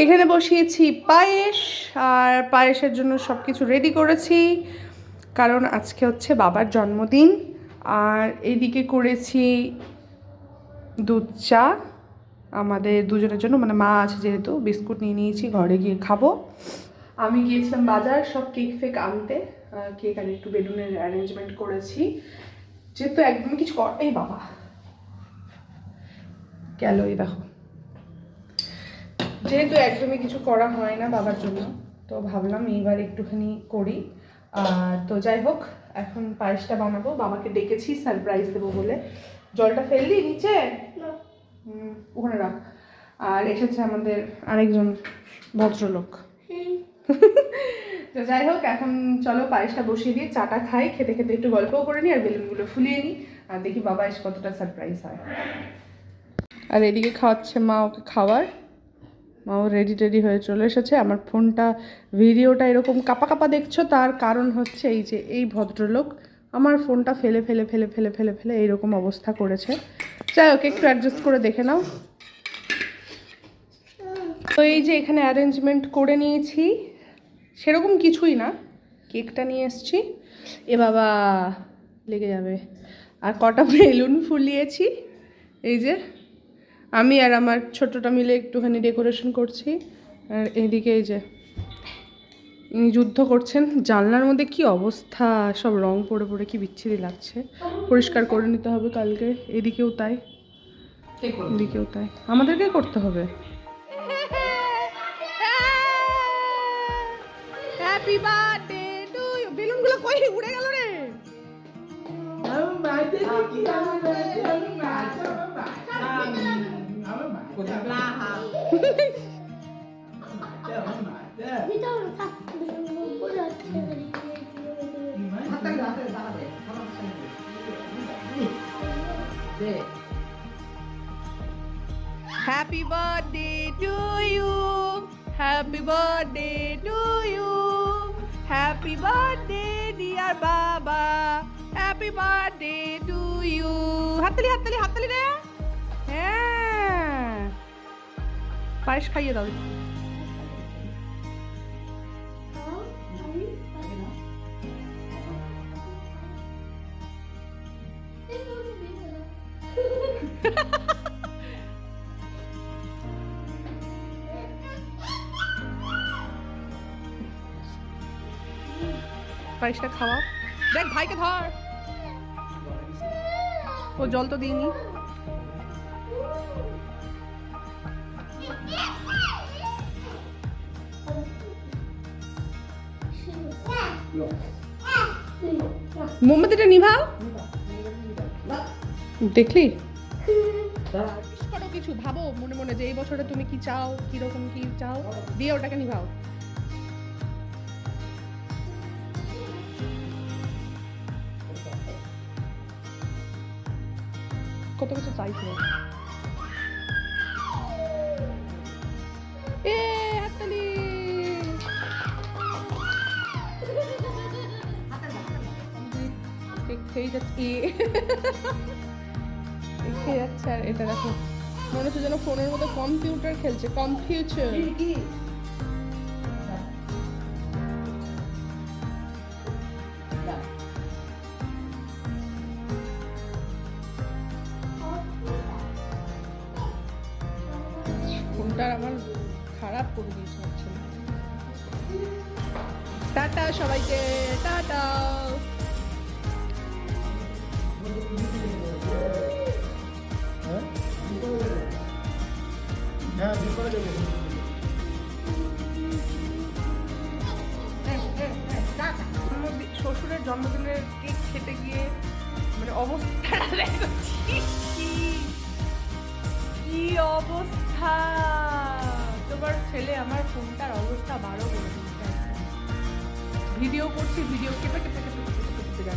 এখানে বসিয়েছি পায়েস, আর পায়েসের জন্য সব কিছু রেডি করেছি। কারণ আজকে হচ্ছে বাবার জন্মদিন, আর এইদিকে করেছি দুধ চা। আমাদের দুজনের জন্য মানে মা আছে যেহেতু, বিস্কুট নিয়ে নিয়েছি, ঘরে গিয়ে খাব। আমি গিয়েছিলাম বাজার, সব কেক ফেক আনতে। কেক আর একটু বেলুনের অ্যারেঞ্জমেন্ট করেছি। যেহেতু একদম কিছু কর এই বাবা। গেল এই দেখো। যেহেতু একদমই কিছু করা হয় না বাবার জন্য তো ভাবলাম এইবার একটুখানি করি। আর তো যাই হোক এখন পায়েসটা বানাবো। বাবাকে ডেকেছি সারপ্রাইজ দেবো বলে। জলটা ফেললি নিচে? ওখানে রাখ। আর এসেছে আমাদের আরেকজন ভদ্রলোক। তো যাই হোক এখন চলো পায়েসটা বসিয়ে দিয়ে চাটা খাই খেতে খেতে একটু গল্পও করে নিই আর বেলুনগুলো ফুলিয়ে নিই। আর দেখি বাবা এসে কতটা সারপ্রাইজ হয়। আর এদিকে খাওয়াচ্ছে মা ওকে খাবার মাও রেডি টেডি হয়ে চলে এসেছে। আমার ফোনটা, ভিডিওটা এরকম কাপা কাপা দেখছ, তার কারণ হচ্ছে এই যে এই ভদ্রলোক আমার ফোনটা ফেলে ফেলে ফেলে ফেলে ফেলে ফেলে এইরকম অবস্থা করেছে। যাই হোক, একটু অ্যাডজাস্ট করে দেখে নাও। তো এই যে এখানে অ্যারেঞ্জমেন্ট করে নিয়েছি। সেরকম কিছুই না। কেকটা নিয়ে এসেছি। এ বাবা, লেগে যাবে। আর কটা বেলুন ফুলিয়েছি। এই যে আমি আর আমার ছোটটা মিলে একটুখানি ডেকোরেশন করছি আর এইদিকে এই যে ইনি যুদ্ধ করছেন জানলার মধ্যে কি অবস্থা সব রং পড়ে পড়ে কি বিচ্ছিরি লাগছে পরিষ্কার করে নিতে হবে কালকে এদিকেও তাই এদিকেও তাই আমাদেরকে করতে হবে হ্যাপি বার্থডে টু ইউ বেলুনগুলো কই উড়ে গেল রে happy birthday to you happy birthday to you happy birthday dear বাবা হ্যাপি বার্থডে টু ইউ হাততালি হাততালি হাততালি রে হ্যাঁ পায়েস খাইয়ে দাও পায়েসটা খাওয়া দেখ ভাইকে ধর। ও জল তো দিইনি। মোমবাতিটা নিভাও। দেখলি? কিছু ভাবো মনে মনে যে এই বছরে তুমি কি চাও, কীরকম কি চাও? দিয়ে ওটাকে নিভাও। কত কিছু চাইছিল কেক যাচ্ছে। এ খেয়ে যাচ্ছে আর এটা দেখো। মনে হচ্ছে যেন ফোনের মধ্যে কম্পিউটার খেলছে কম্পিউটার। আমার খারাপ করে দিয়েছে টাটা সবাইকে টাটা। হ্যাঁ বিপরে দেবো জন্মদিন শ্বশুরের জন্মদিনের কেক খেতে গিয়ে মানে অবস্থাটা দেখো। কি অবস্থা? তোমার ছেলে আমার ফোনটার অবস্থা বারো করে ভিডিও করছি, ভিডিও কেটে কেটে কেটে কেটে কেটে